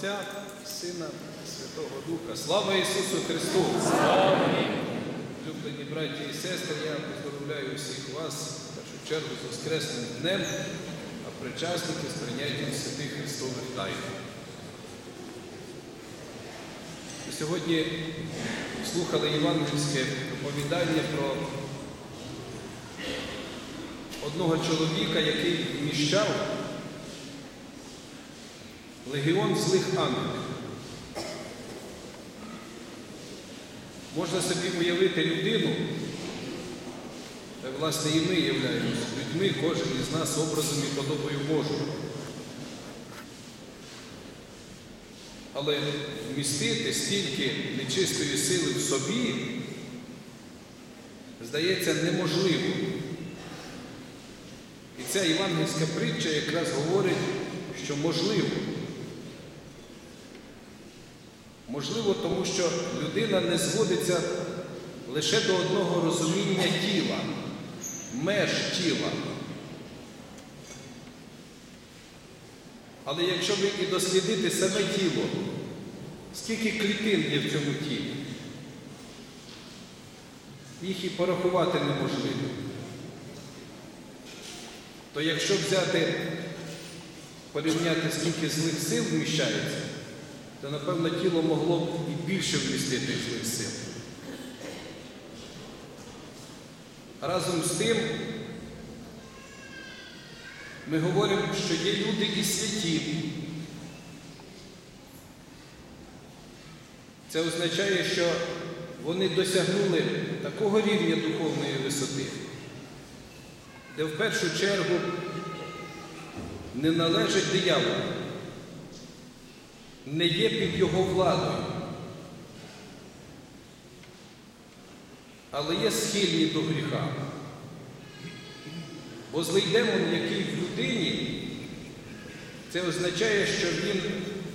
Отця, Сина, Святого Духа. Слава Ісусу Христу! Слава! Люблені браті і сестри, я поздоровляю всіх вас в першу чергу з Воскресним днем, а причасники з прийняттям святих Христових тайн. Сьогодні слухали євангельське оповідання про одного чоловіка, який вміщав легіон злих ангелів. Можна собі уявити людину, власне і ми являємося людьми, кожен із нас образом і подобою Божою. Але вмістити стільки нечистої сили в собі, здається, неможливо. І ця євангельська притча якраз говорить, що можливо. Можливо, тому що людина не зводиться лише до одного розуміння тіла, меж тіла. Але якщо ви і дослідити саме тіло, скільки клітин є в цьому тілі, їх і порахувати неможливо. То якщо взяти, порівняти, скільки злих сил вміщається, то, напевно, тіло могло б і більше вмістити злих сил. Разом з тим, ми говоримо, що є люди і святі. Це означає, що вони досягнули такого рівня духовної висоти, де в першу чергу не належить дияволу не є під його владою, але є схильні до гріха. Бо злий демон, який в людині, це означає, що він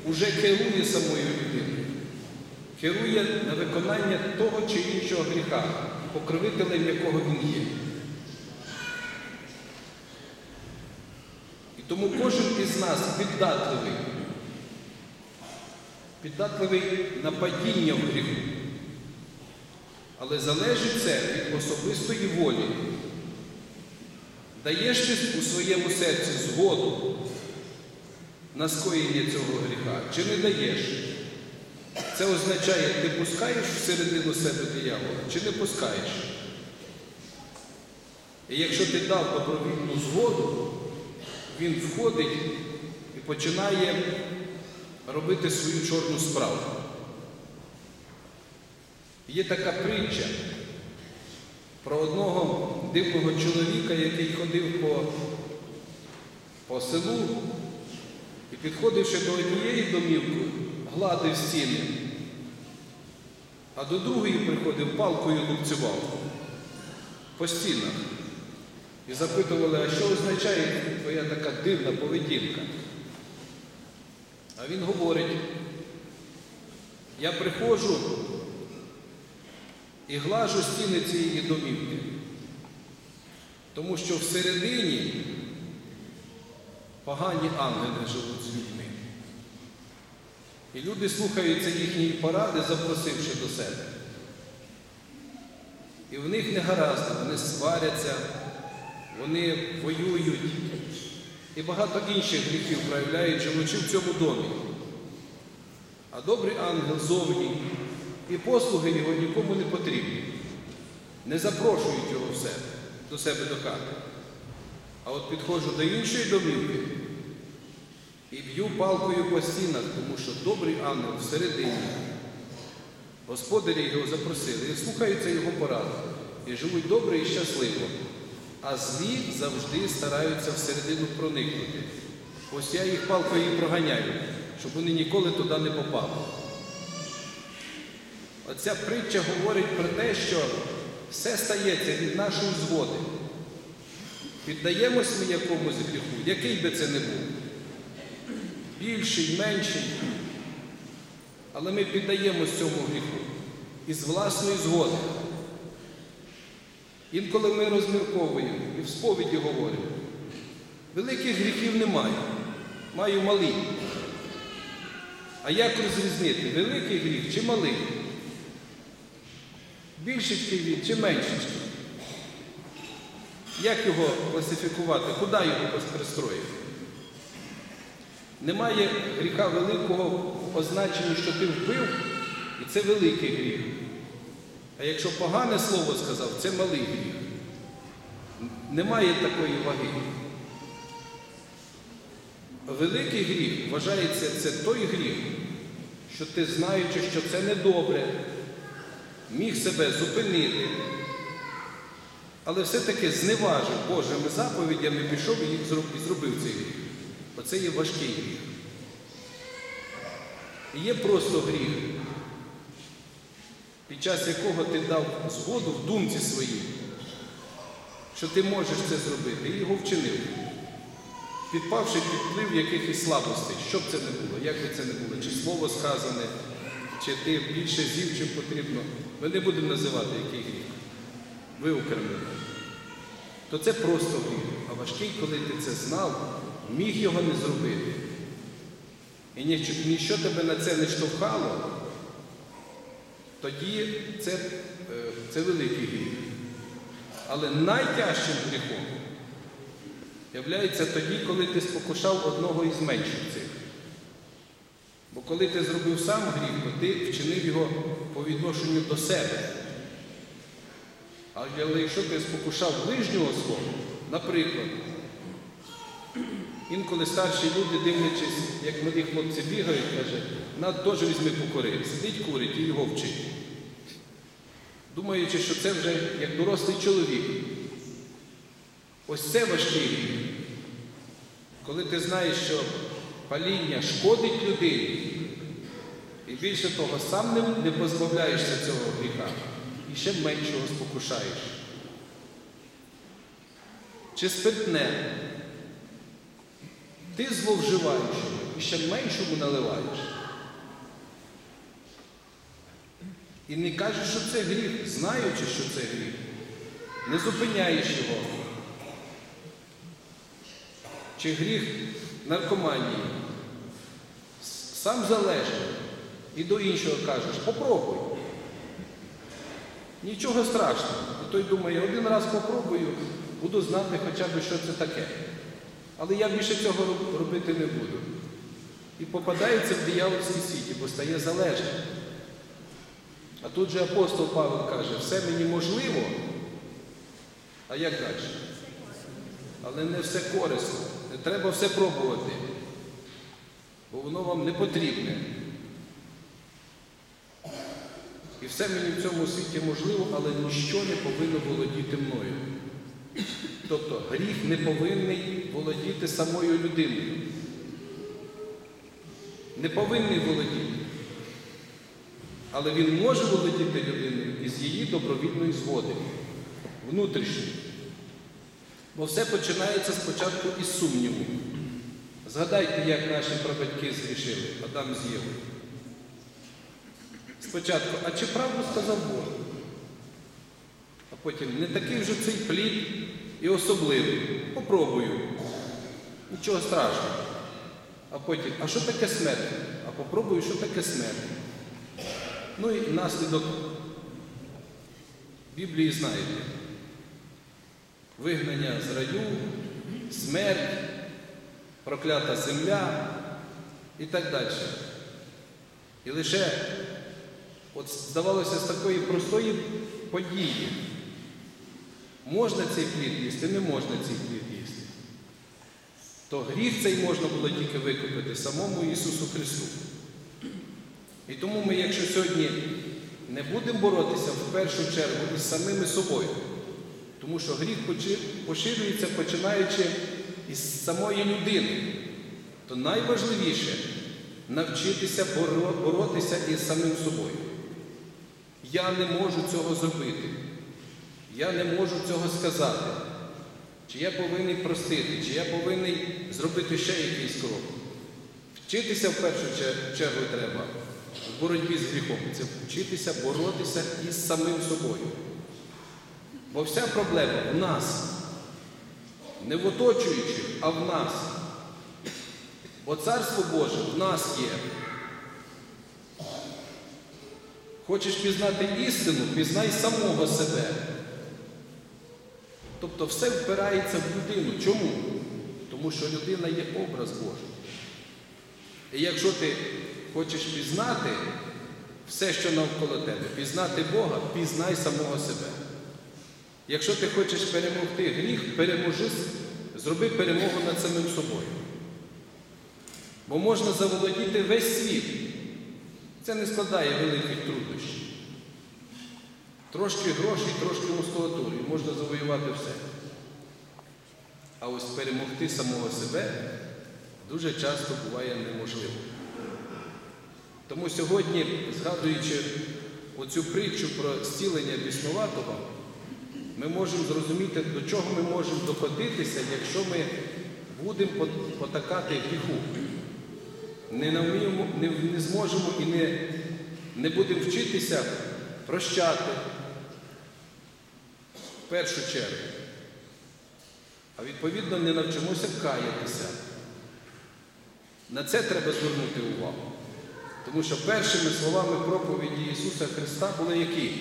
уже керує самою людиною, керує на виконання того чи іншого гріха, покровителем якого він є. І тому кожен із нас піддатливий піддатливий на падіння в гріху. Але залежить це від особистої волі. Даєш ти у своєму серці згоду на скоєння цього гріха, чи не даєш? Це означає, ти пускаєш всередину себе диявола, чи не пускаєш? І якщо ти дав добровільну згоду, він входить і починає робити свою чорну справу. Є така притча про одного дивного чоловіка, який ходив по, по селу і, підходивши до однієї домівки, гладив стіни, а до другої приходив палкою лупцював по стінах. І запитували, а що означає твоя така дивна поведінка? А він говорить, я приходжу і глажу стіни цієї домівки, тому що всередині погані ангели живуть з людьми. І люди слухаються їхньої поради, запросивши до себе. І в них не гаразд, вони сваряться, вони воюють і багато інших гріхів проявляють, живучи в цьому домі. А добрий ангел зовні і послуги його нікому не потрібні. Не запрошують його в себе, до себе до хати. А от підходжу до іншої домівки і б'ю палкою по стінах, тому що добрий ангел всередині. Господарі його запросили і слухаються його поради. І живуть добре і щасливо а злі завжди стараються всередину проникнути. Ось я їх палкою проганяю, щоб вони ніколи туди не попали. Оця притча говорить про те, що все стається від нашої згоди. Піддаємось ми якомусь гріху, який би це не був. Більший, менший. Але ми піддаємось цьому гріху із власної згоди. Інколи ми розмірковуємо і в сповіді говоримо. Великих гріхів немає, маю малий. А як розрізнити, великий гріх чи малий? Більший він чи менший? Як його класифікувати? Куди його пристроїти? Немає гріха великого в означенні, що ти вбив, і це великий гріх. А якщо погане слово сказав, це малий гріх. Немає такої ваги. Великий гріх вважається це той гріх, що ти, знаючи, що це недобре, міг себе зупинити, але все-таки зневажив Божими заповідями, пішов і зробив цей гріх. Оце є важкий гріх. Є просто гріх, під час якого ти дав згоду в думці своїй, що ти можеш це зробити, і його вчинив, підпавши під вплив якихось слабостей, що б це не було, як би це не було, чи слово сказане, чи ти більше з'їв, чим потрібно. Ми не будемо називати який гріх. Виокремлено. То це просто гріх. А важкий, коли ти це знав, міг його не зробити. І ніщо тебе на це не штовхало, тоді це, е, це великий гріх. Але найтяжчим гріхом являється тоді, коли ти спокушав одного із менших цих. Бо коли ти зробив сам гріх, то ти вчинив його по відношенню до себе. Але якщо ти спокушав ближнього свого, наприклад, інколи старші люди, дивлячись, як малі хлопці бігають, каже, на теж візьми покори. Сидить курить і його вчить. Думаючи, що це вже як дорослий чоловік. Ось це важкий. Коли ти знаєш, що паління шкодить людині, і більше того, сам не позбавляєшся цього гріха і ще меншого спокушаєш. Чи спиртне? Ти зловживаєш його і ще меншому наливаєш. І не кажеш, що це гріх, знаючи, що це гріх. Не зупиняєш його. Чи гріх наркоманії? Сам залежний. І до іншого кажеш, попробуй. Нічого страшного. І той думає, один раз попробую, буду знати хоча б, що це таке. Але я більше цього робити не буду. І попадається в диявольській сіті, бо стає залежним. А тут же апостол Павел каже, все мені можливо, а як далі? Але не все корисно. Не треба все пробувати, бо воно вам не потрібне. І все мені в цьому світі можливо, але ніщо не повинно володіти мною. Тобто гріх не повинний володіти самою людиною. Не повинний володіти. Але він може володіти людиною із її добровільної згоди, внутрішньої. Бо все починається спочатку із сумніву. Згадайте, як наші прабатьки згрішили, Адам з Євою. Спочатку, а чи правду сказав Бог? А потім не такий вже цей плід і особливий. Попробую. Нічого страшного. А потім, а що таке смерть? А попробую, що таке смерть. Ну і наслідок Біблії знаєте. Вигнання з раю, смерть, проклята земля і так далі. І лише, от здавалося, з такої простої події можна цей плід їсти, не можна цей плід. То гріх цей можна було тільки викупити самому Ісусу Христу. І тому ми, якщо сьогодні не будемо боротися в першу чергу із самими собою, тому що гріх поширюється починаючи із самої людини, то найважливіше навчитися боротися із самим собою. Я не можу цього зробити. Я не можу цього сказати. Чи я повинен простити, чи я повинен зробити ще якийсь крок. Вчитися в першу чергу треба в боротьбі з гріхом. Це вчитися боротися із самим собою. Бо вся проблема в нас. Не в оточуючих, а в нас. Бо Царство Боже в нас є. Хочеш пізнати істину, пізнай самого себе. Тобто все впирається в людину. Чому? Тому що людина є образ Божий. І якщо ти хочеш пізнати все, що навколо тебе, пізнати Бога, пізнай самого себе. Якщо ти хочеш перемогти гріх, переможи, зроби перемогу над самим собою. Бо можна заволодіти весь світ. Це не складає великих труднощів. Трошки грошей, трошки мускулатури, можна завоювати все. А ось перемогти самого себе дуже часто буває неможливо. Тому сьогодні, згадуючи оцю притчу про зцілення біснуватого, ми можемо зрозуміти, до чого ми можемо докотитися, якщо ми будемо потакати гріху. Не, навміємо, не, не зможемо і не, не будемо вчитися прощати в першу чергу. А відповідно не навчимося каятися. На це треба звернути увагу. Тому що першими словами проповіді Ісуса Христа були які?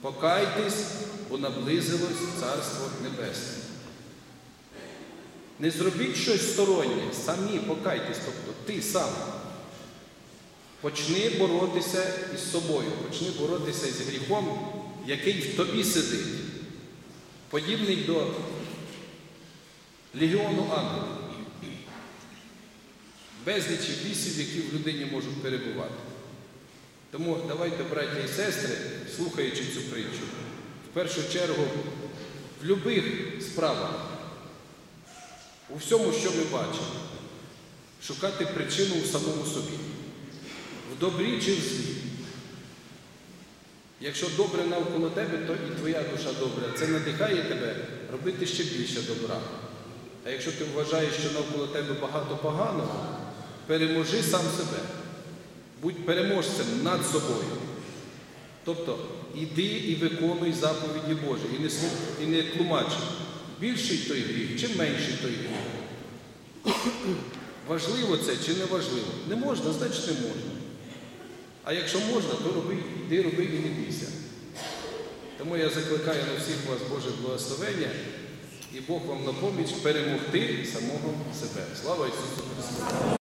Покайтесь, бо наблизилось Царство Небесне. Не зробіть щось стороннє, самі покайтесь, тобто ти сам. Почни боротися із собою, почни боротися з гріхом, який в тобі сидить, подібний до легіону ангелів, безлічі бісів, які в людині можуть перебувати. Тому давайте, браті і сестри, слухаючи цю притчу, в першу чергу в будь-яких справах, у всьому, що ми бачимо, шукати причину в самому собі, в добрі чи в злі. Якщо добре навколо тебе, то і твоя душа добра. Це надихає тебе робити ще більше добра. А якщо ти вважаєш, що навколо тебе багато поганого, переможи сам себе. Будь переможцем над собою. Тобто іди і виконуй заповіді Божі, і не, і не тлумач. Більший той гріх, чи менший той гріх. Важливо це чи не важливо? Не можна, значить не можна. А якщо можна, то роби, йди роби і не бійся. Тому я закликаю на всіх вас Боже благословення і Бог вам на поміч перемогти самого себе. Слава Ісусу Христу!